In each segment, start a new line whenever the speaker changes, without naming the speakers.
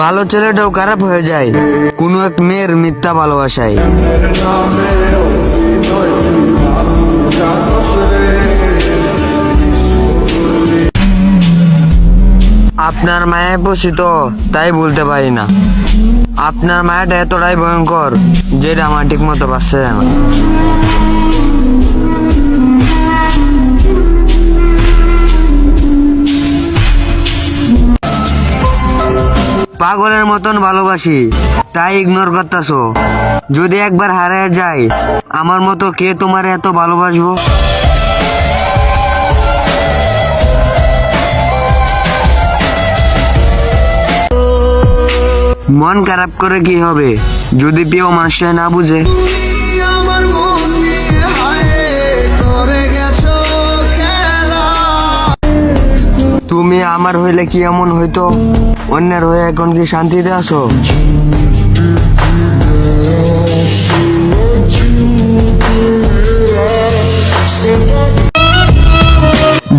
ভালো ছেলেটাও খারাপ হয়ে যায়। কোনো এক মেয়ের মিথ্যা ভালোবাসায়। আপনার মায়ের বসি তো তাই বলতে পারি না। আপনার মায়াটা এতটাই ভয়ঙ্কর, যেটা আমার ঠিক মতো পাচ্ছে না। পাগলের মতন ভালোবাসি, তাই ইগনোর করতেছো। যদি একবার হারায় যায় আমার মতো কে তোমার এত ভালোবাসবো? মন খারাপ করে কি হবে? যদি প্রিয় মানুষটা না বুঝে।
আমার
হইলে কি এমন হইতো? অন্যের হয়ে এখন কি শান্তিতে আছো?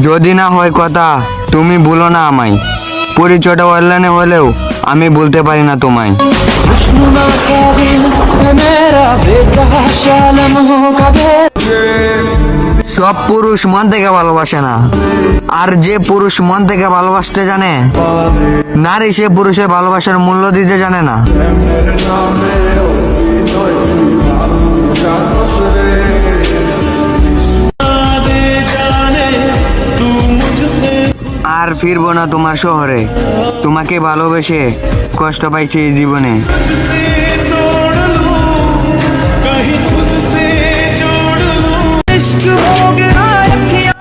যদি না হয় কথা, তুমি ভুলো না আমায়। পরিচয়টা অনলাইনে হলেও আমি বলতে পারি না তোমায়। সব পুরুষ মন থেকে ভালোবাসে না। আর যে পুরুষ মন থেকে ভালোবাসতে জানে, নারী সে পুরুষের ভালোবাসার মূল্য দিতে জানে না। আর ফিরবো না তোমার শহরে। তোমাকে ভালোবেসে কষ্ট পাইছি এই জীবনে।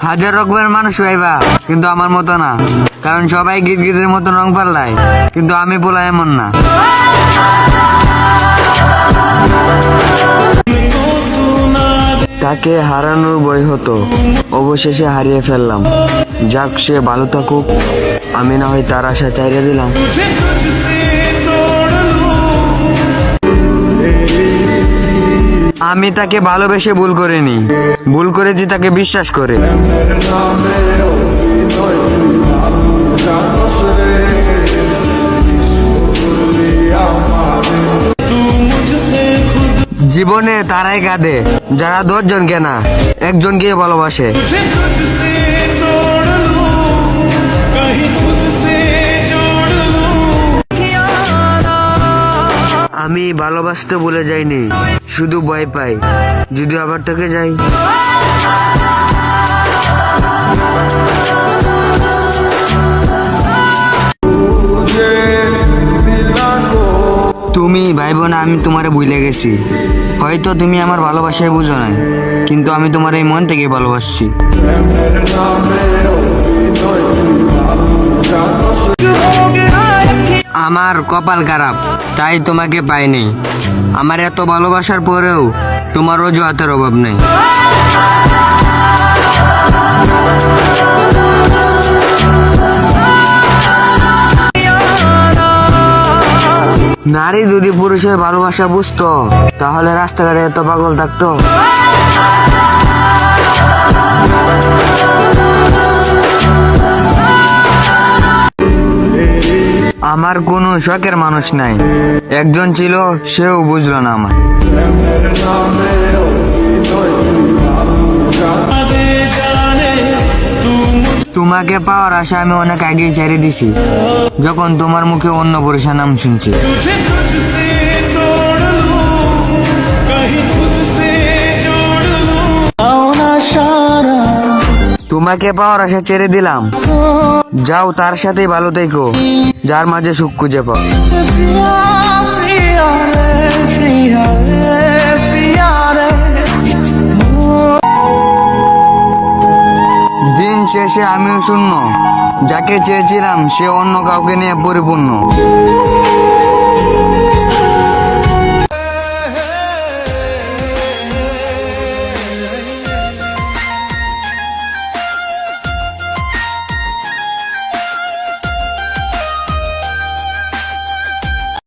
হাজার রকমের মানুষ পাইবা কিন্তু আমার মতো না। কারণ সবাই গীত গীতের মতো রং পাল্লায়, কিন্তু আমি বলা এমন না। তাকে হারানোর বই হতো, অবশেষে হারিয়ে ফেললাম। যাক, সে ভালো থাকুক, আমি না হয় তার আশা চাইরে দিলাম। আমি তাকে ভালোবেসে ভুল করিনি। ভুল করেছি তাকে বিশ্বাস করে। জীবনে তারাই কাঁদে, যারা দশজনকে না, একজনকে ভালোবাসে। আমি ভালোবাসতে বলে যাইনি। শুধু ভয় পাই, যদি আবার তাকে যাই। তুমি ভাই বোন আমি তোমারে ভুলে গেছি। হয়তো তুমি আমার ভালোবাসায় বুঝো নাই, কিন্তু আমি তোমার এই মন থেকে ভালোবাসছি। আমার কপাল খারাপ, তাই তোমাকে পাইনি। আমার এত ভালোবাসার পরেও তোমার অজুহাতের অভাব নেই। নারী যদি পুরুষের ভালোবাসা বুঝতো, তাহলে রাস্তাঘাটে এত পাগল থাকতো। আমার কোনো শখের মানুষ নাই। একজন ছিল, সেও বুঝলো না আমার তোমাকে পাওয়ার আশা আমি অনেক আগেই ছেড়ে দিছি, যখন তোমার মুখে অন্য পুরুষের নাম শুনছি। তোমাকে পাওয়ার আশা ছেড়ে দিলাম। যাও তার সাথে ভালো দেখো যার মাঝে সুখ খুঁজে পাও। দিন শেষে আমিও শূন্য। যাকে চেয়েছিলাম, সে অন্য কাউকে নিয়ে পরিপূর্ণ।